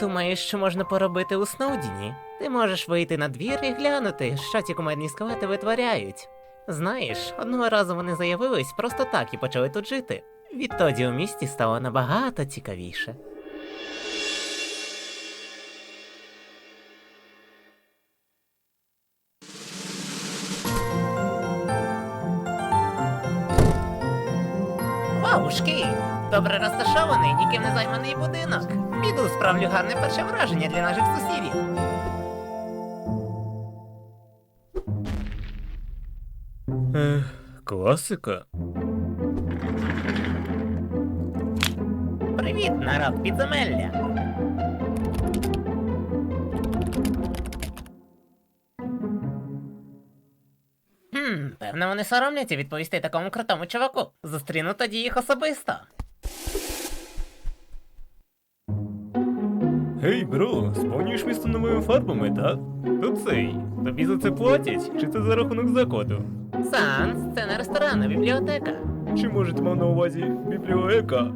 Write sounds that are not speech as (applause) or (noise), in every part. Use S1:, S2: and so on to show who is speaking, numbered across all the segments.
S1: Думаєш, що можна поробити у Сноудіні? Ти можеш вийти на двір і глянути, що ці кумедні скелети витворяють. Знаєш, одного разу вони заявились просто так і почали тут жити. Відтоді у місті стало набагато цікавіше. Ваушки! Добре розташований, ніким не займаний будинок. Піду справлю гарне перше враження для наших сусідів.
S2: Ех, класика.
S1: Привіт, народ підземелля. Хм, певно, вони соромляться відповісти такому крутому чуваку. Зустріну тоді їх особисто.
S2: Гей, бро, сповнюєш місто новими фарбами, так? То цей. Тобі за це платять? Чи це за рахунок закладу?
S1: Санс, це не ресторан, а бібліотека.
S2: Чи може ти мав на увазі бібліотека?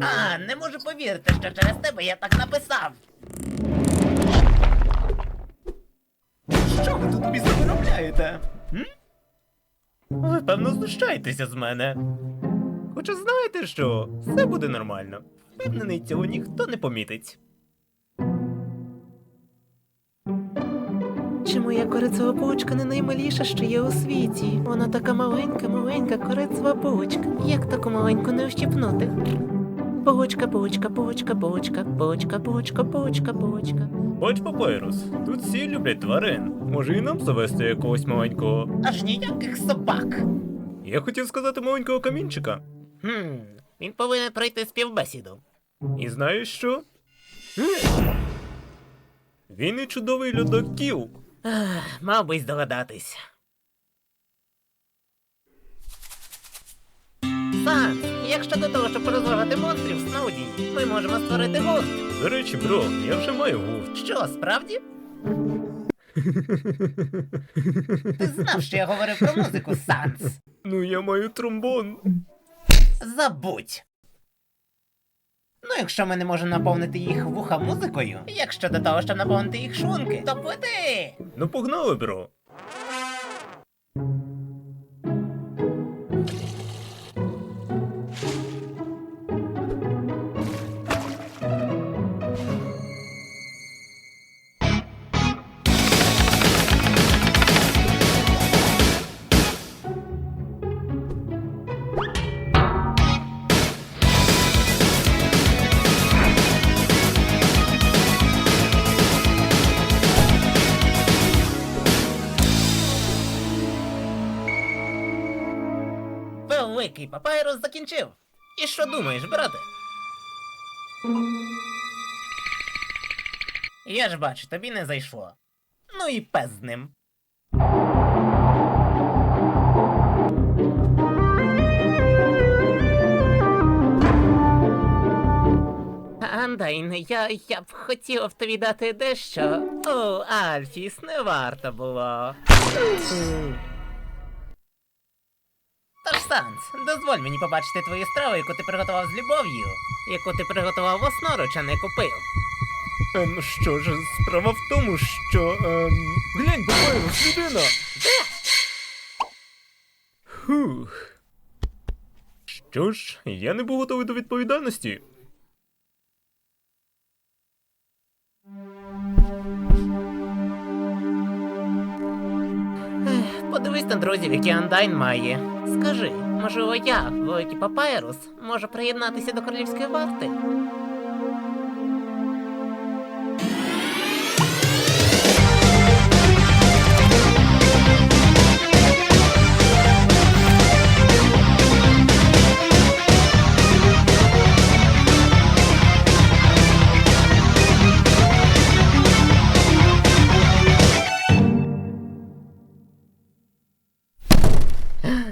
S1: А, не можу повірити, що через тебе я так написав. Що ви тут собі виробляєте?
S2: Ви певно знущаєтеся з мене. Хоча знаєте що, все буде нормально. Впевнений, цього ніхто не помітить.
S1: Чи моя корицева булочка не наймаліша, що є у світі? Вона така маленька, маленька корицева булочка. Як таку маленьку не ущипнути? Булочка, булочка, булочка, булочка, булочка, булочка, булочка, булочка.
S2: Бач, папайрус, тут всі люблять тварин. Може і нам завести якогось маленького.
S1: Аж ніяких собак.
S2: Я хотів сказати маленького камінчика.
S1: Хм, він повинен пройти співбесіду.
S2: І знаєш що? Він і чудовий льодокіл.
S1: Ах, мав би здогадатись. Санс, як щодо того, щоб розважати монстрів в Сноудіні, ми можемо створити гурт.
S2: До речі, бро, я вже маю гурт.
S1: Що, справді? Ти знав, що я говорив про музику, Санс.
S2: Ну, я маю тромбон.
S1: Забудь. Ну, якщо ми не можемо наповнити їх вуха музикою, як щодо того, щоб наповнити їх шлунки, то пити!
S2: Ну погнали, бро.
S1: Великий папайрус закінчив. І що думаєш, брате? Я ж бачу, тобі не зайшло. Ну і пес з ним. Андайн, я, я б хотів тобі дати дещо. О, Альфіс, не варто було. Санс, дозволь мені побачити твою страву, яку ти приготував з любов'ю, яку ти приготував власноруч, а не купив.
S2: Ем, що ж, справа в тому, що. Ем... Глянь, папайрус, людина! Хух. Що ж, я не був готовий до відповідальності.
S1: Подивись на друзів, які Андайн має. Скажи, можливо, я, великий папайрус, можу приєднатися до королівської варти?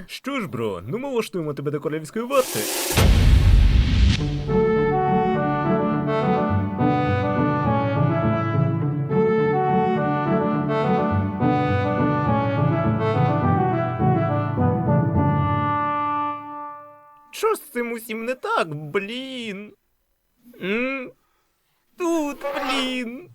S2: Що ж, бро, ну ми влаштуємо тебе до королівської варти. Що з цим усім не так, блін? М?
S1: тут, блін.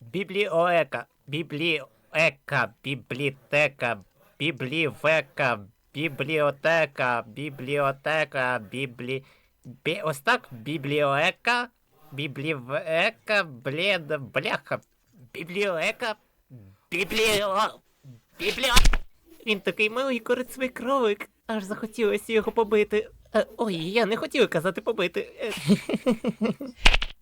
S1: Бібліоека, бібліоека, біблітека, біблівека, бібліотека, бібліотека, біблі... Бі... Ось так, бібліоека, біблівека, блед, бляха, бібліоека, бібліо... Бібліо... Він такий милий корицевий кролик, аж захотілося його побити. Е, ой, я не хотів казати побити. (laughs)